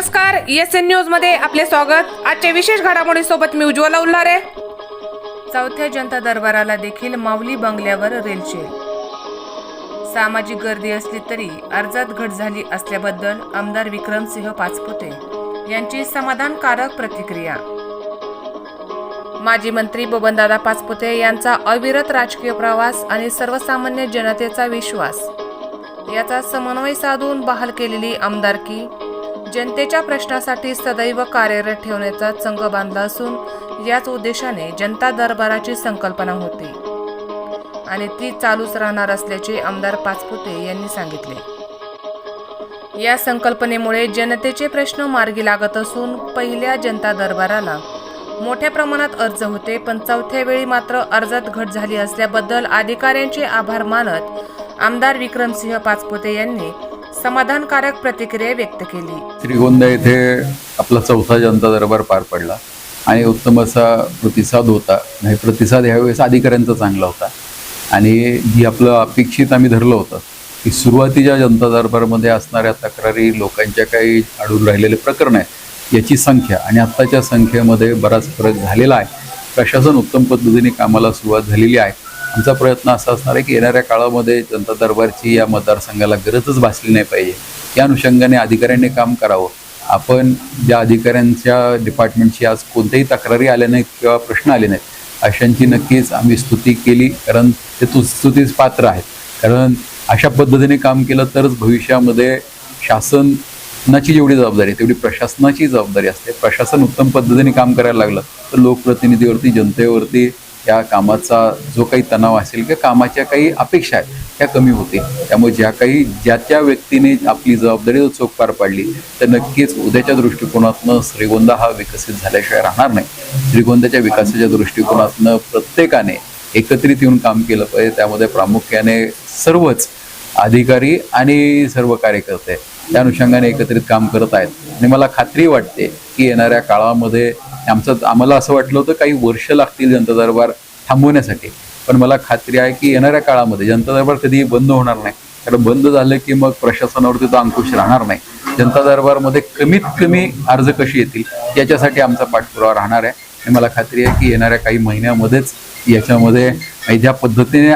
नमस्कार S N न्यूजमध्ये आपले स्वागत. आजच्या विशेष घडामोडी सोबत मी उज्ज्वला उल्हारे. चौथ्या जनता दरबाराला देखील माऊली बंगल्यावर रेलचेल सामाजिक गर्दी असली तरी अर्जात घट झाली असल्याबद्दल आमदार विक्रमसिंह पाचपुते यांची समाधानकारक प्रतिक्रिया. माजी मंत्री बबनदादा पाचपुते यांचा अविरत राजकीय प्रवास आणि सर्वसामान्य जनतेचा विश्वास. याचा समन्वय साधून बहाल केलेली आमदारकी जनतेच्या प्रश्नासाठी सदैव कार्यरत ठेवण्याचा संघ बांधला असून याच उद्देशाने जनता दरबाराची संकल्पना होती. आणि ती चालूच राहणार असल्याचे आमदार पाचपुते यांनी सांगितले. या संकल्पनेमुळे जनतेचे प्रश्न मार्गी लागत असून पहिल्या जनता दरबाराला मोठ्या प्रमाणात अर्ज होते पण चौथ्या वेळी मात्र अर्जात घट झाली असल्याबद्दल अधिकाऱ्यांचे आभार मानत आमदार विक्रमसिंह पाचपुते यांनी समाधानकारक प्रतिक्रिया व्यक्त केली. श्रीगोंदा येथे आपला चौथा जनता दरबार पार पडला आणि उत्तम असा प्रतिसाद होता. नाही प्रतिसाद ह्यावेळेस अधिकाऱ्यांचा चांगला होता. आणि जी आपलं अपेक्षित आम्ही धरलं होतं की सुरुवातीच्या जनता दरबारमध्ये असणाऱ्या तक्रारी लोकांच्या काही आढळून राहिलेले प्रकरण आहेत याची संख्या आणि आत्ताच्या संख्येमध्ये बराच फरक झालेला आहे. प्रशासन उत्तम पद्धतीने कामाला सुरुवात झालेली आहे. आमचा प्रयत्न असा असणार आहे की येणाऱ्या काळामध्ये जनता दरबारची या मतदारसंघाला गरजच भासली नाही पाहिजे. या अनुषंगाने अधिकाऱ्यांनी काम करावं. आपण ज्या अधिकाऱ्यांच्या डिपार्टमेंटची आज कोणत्याही तक्रारी आल्या नाहीत किंवा प्रश्न आले नाहीत अशांची नक्कीच आम्ही स्तुती केली कारण ते तु स्तुतीस पात्र आहेत. कारण अशा पद्धतीने काम केलं तरच भविष्यामध्ये शासनाची जेवढी जबाबदारी आहे तेवढी प्रशासनाची जबाबदारी असते. प्रशासन उत्तम पद्धतीने काम करायला लागलं तर लोकप्रतिनिधीवरती जनतेवरती त्या कामाचा जो काही तणाव असेल किंवा कामाच्या काही अपेक्षा आहेत त्या कमी होतील. त्यामुळे ज्या काही ज्या त्या व्यक्तीने आपली जबाबदारी चोख पार पाडली तर नक्कीच उद्याच्या दृष्टिकोनातनं श्रीगोंदा हा विकसित झाल्याशिवाय राहणार नाही. श्रीगोंदाच्या विकासाच्या दृष्टिकोनातनं प्रत्येकाने एकत्रित येऊन काम केलं पाहिजे. त्यामध्ये प्रामुख्याने सर्वच अधिकारी आणि सर्व कार्यकर्ते त्या अनुषंगाने एकत्रित काम करत आहेत. आणि मला खात्री वाटते की येणाऱ्या काळामध्ये आमचं आम्हाला असं वाटलं होतं काही वर्ष लागतील जनता दरबार थांबवण्यासाठी. पण मला खात्री आहे की येणाऱ्या काळामध्ये जनता दरबार कधीही बंद होणार नाही. कारण बंद झालं की मग प्रशासनावरती तो अंकुश राहणार नाही. जनता दरबारमध्ये कमीत कमी अर्ज कशी येतील याच्यासाठी आमचा पाठपुरावा राहणार आहे. आणि मला खात्री आहे की येणाऱ्या काही महिन्यामध्येच याच्यामध्ये ज्या पद्धतीने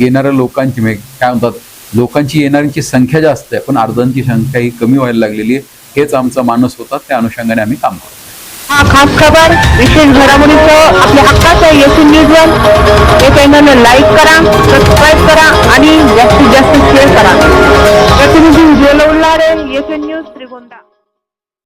येणाऱ्या लोकांची म्हणजे काय म्हणतात लोकांची येणाऱ्यांची संख्या जास्त आहे पण अर्जांची संख्या ही कमी व्हायला लागलेली आहे हेच आमचा मानस होता. त्या अनुषंगाने आम्ही काम करतो. हा खास खबर विशेष घडामोडीचं आपल्या हक्काचं एस न्यूज वन. हे चॅनल लाईक करा सबस्क्राईब करा आणि जास्तीत जास्त